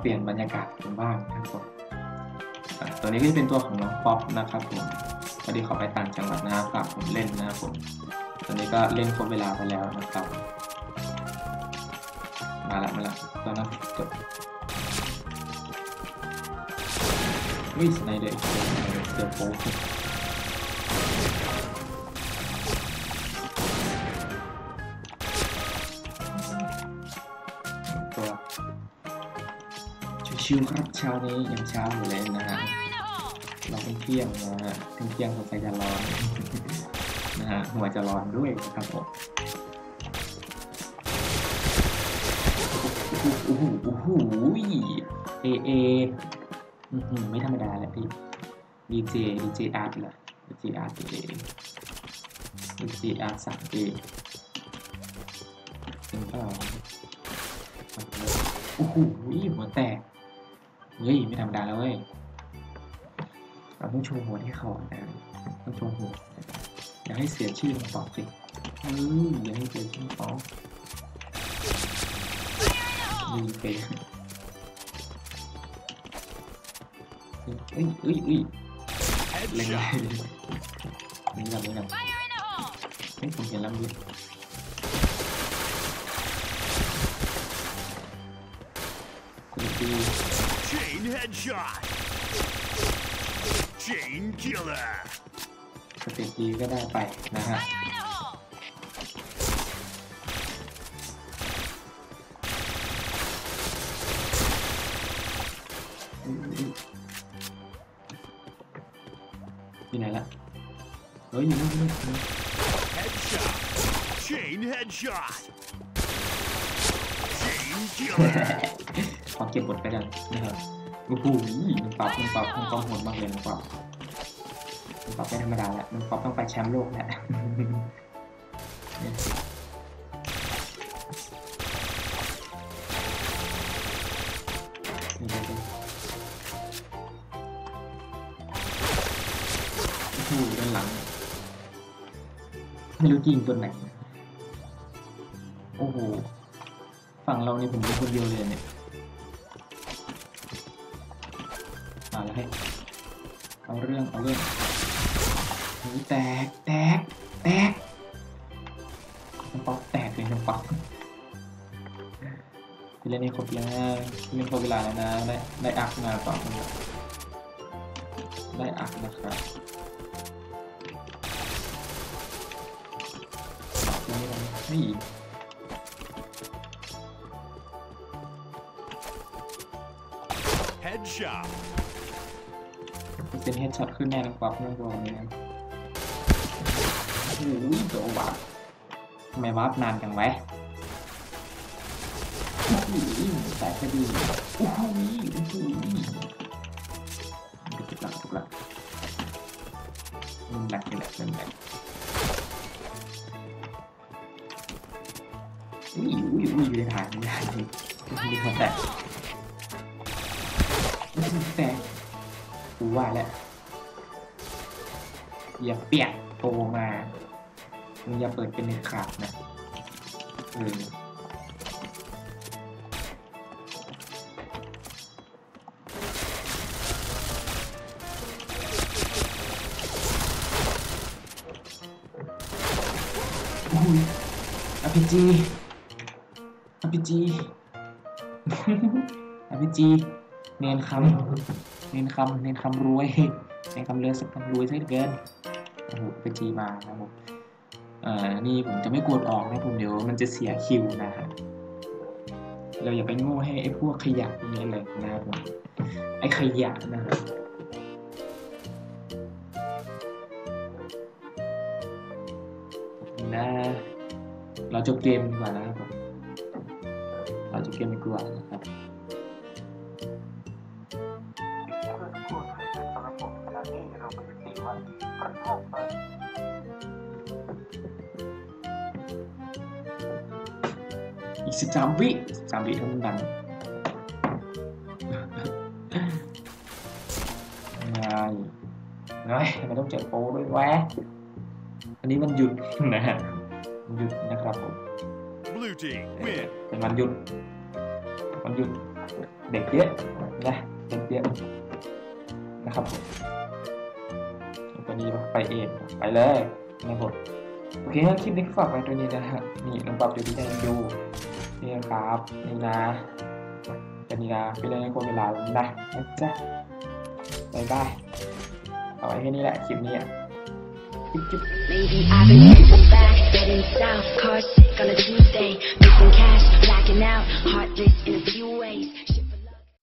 เปลี่ยนบรรยากาศกันบ้างครับผมตัวนี้ก็จะเป็นตัวของน้องป๊อปนะครับผมพอดีเขาไปต่างจังหวัดนะครับฝากผมเล่นนะครับผมตอนนี้ก็เล่นครบเวลาไปแล้วนะครับ มาละมาละตอนนั้นจบวิ่งสไนเดอร์เสือโป๊ ชิวๆครับเช้านี้ยังเช้าอยู่เลยนะฮะเราเป็นเที่ยงนะฮะเที่ยงเที่ยงสงสัยจะร้อนนะฮะหัวจะร้อนด้วยครับผมโอ้โหโอ้โหเอเออื้อหือไม่ธรรมดาแหละพี่ดีเจดีเจอาร์ตเหรอดีเจอาร์ตเอดีเจอาร์ตสามเอจริงเปล่าโอ้โหหัวแตก เฮ้ยไม่ธรรมดาแล้วเว้ยเราต้องโชว์หัวที่เขานะต้องโชว์หัวอย่าให้เสียชื่อมันต่อสิเอออย่าให้เสียชื่อเขามีเฟซเอ้ยเอ้ยเอ้ยเล่นไร Headshot. นี่ลำนี่ลำเฮ้ยผมเห็นลำนี้คุณดี headshot. Chain killer. สเตตดีก็ได้ไปนะฮะอุ๊ยอุ๊ยอยู่ไหนละเฮ้ยอยู่นี่อยู่นี่อยู่นี่ Headshot. Chain headshot. Chain killer. ขอเก็บบทไปกันนะครับ โอ้โหมันปรับมันปรับมันปรับโหดมากเลยมันปรับมันปรับไม่ธรรมดาแล้วมันปรับต้องไปแชมป์โลกแล้วเนี่ยนี่ดูดิโอ้โหด้านหลังไม่รู้จริงตัวไหน โอ้โห ฝั่งเราเนี่ยผมเป็นคนเดียวเลยเนี่ย อาละให้เอาเรื่องเอาเรื่องเฮ้ยแตกแตกแตกน้ำป๊อกแตกเลยน้ำป๊อกพี่เล่นนี่ครบแล้วพี่เล่นครบเวลาแล้วนะได้ได้อักมาต่อคนได้อักนะครับนี้นะเฮ้ย Headshot. เป็นเฮดช็อตขึ้นแน่นะป๊อกไม่บอกเลยนะโอ้ยโดนวาร์ปทำไมวาร์ปนานจังไวะโอ้โหแต่ก็ดีโอ้โหโอ้โหถูกหลักถูกหลักมันหลักเลยแหละมันแหลกอุ้ยอุ้ยอุ้ยอยู่ในฐานอยู่ในฐานนี่มีคนแตกแตก กูว่าแล้วอย่าเปียกโตมามึงอย่าเปิดเป็นในขาดนะเอออพีจีอพิจีอพิจี เนียนคำเน้นคำเน้นคำรวยเน้นคำเลือสักคำรวยซะเหลือเกินโอ้โหไปจีมานะครับผมเอ่อนี่ผมจะไม่กดออกนะผมเดี๋ยวมันจะเสียคิวนะครับเราอย่าไปโง่ให้ไอ้พวกขยะพวกนี้เลยนะครับผมไอ้ขยะนะครับนะเราจบเกมดีกว่านะครับผมเราจบเกมดีกว่านะครับ อีกสิบสามวิสิบสามวิเท่านั้นดังไงไงทำไมต้องเจอโปรด้วยแวะอันนี้มันหยุดนะฮะมันหยุดนะครับผม Blue team win. เป็นวันหยุดวันหยุด เด็กเยอะนะเด็กเยอะนะครับผมตัวนี้ไปเองไปเลยนะครับผมโอเคงั้นคลิปนี้ก็ฝากไว้ตัวนี้นะฮะนี่น้องปรับอยู่ที่ใจดู นี่นะครับนี่นะตัวนี้นะไปเล่นในคนเวลาแล้วนะนะจ๊ะบายบายเอาไว้แค่นี้แหละคลิปนี้จุ๊บจุ๊บ Maybe I've been heading back, heading south, car sick on a Tuesday, making cash, blacking out, heartless in a few ways.